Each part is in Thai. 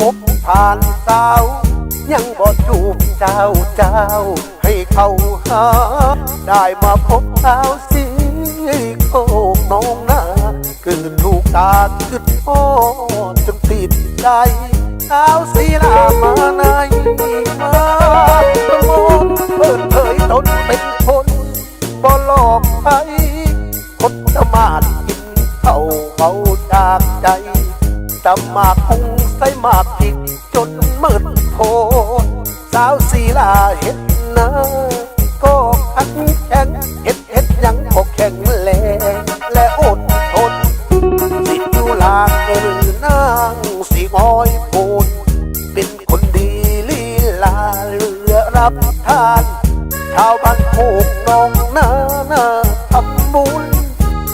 พบผ่านสาว ยังบ่จูบเจ้าเจ้า ให้เขาหา ได้มาพบสาวสีโคกน้องนาคือถูกตาคือโอ้จนติดใจสาวสีลามาในมาประโมทเปิดเผยตนเป็นคนบ่หลอกใครคนจะมาดกินเขาเอาจากใจตำหมากคงใส่ห มากผิดจนมืดโพดสาวสีลาเห็นนะก็ขันแข็งเห็ดเห็ดยังก็แข็งแรงและอดทนสิอยู่ลางหรือนางสีงอยโพนเป็นคนดีลีลาเหลือรับทานชาวบ้านโคกน้องนานาทำบุญ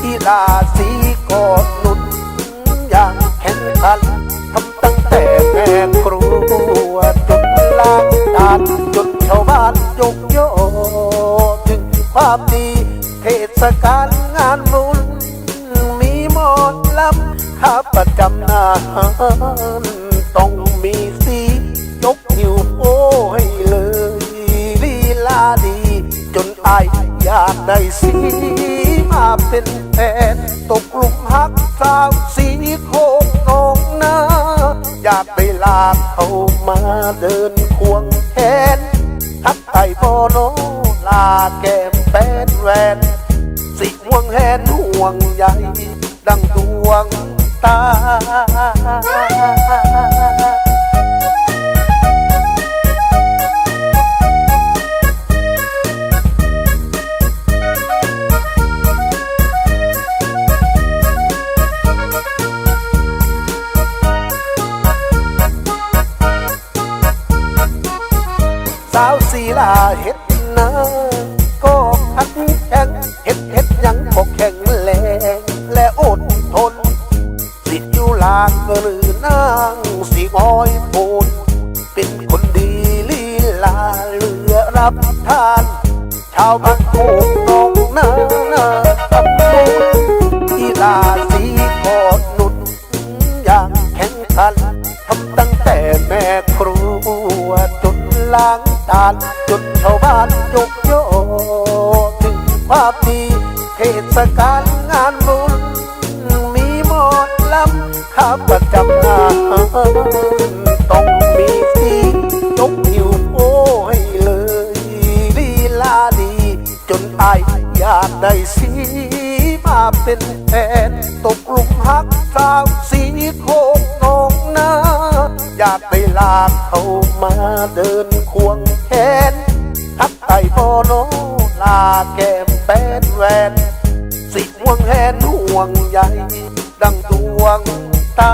ที่ลาสี ศกาลงานบุญ มีหมดลำข้าประจำหนานต้องมีสียกหิวโอ้ให้เลยลีลาดี จนอายอยากได้สีมาเป็นแฟนตกหลุมหักสาวสีโคกนองนาอยากไปลากเขามาเดินควงแขนทักไต่พอโนลาแก้มแป้นแหวน ห่วงแหนห่วงใยดังดวงตา สาวสีลาเฮ็ด อนางสิงอยโพนเป็นคนดีลีลาเหลือรับทาน ชาวบ้านโคกน้องนานาตำบลที่ลาสีกอดหนุนอย่างแข่งขันทำตั้งแต่แม่ครัวจนล้างจานจนชาวบ้านยกโยถึงความดีเทศกาลงานบุญมีหมดลำ ข้าประจำานต้องมีสียกหิวโอ้ให้เลยลีลาดี จนอายอยากได้สีมาเป็นแฟนตกหลุมหักสาวสีโคกนองนาอยากไปลากเขามาเดินควงแขนทักไต่พอโนลาแก้มแป้นแหวนสิห่วงแหนห่วงใยดังดวง ตา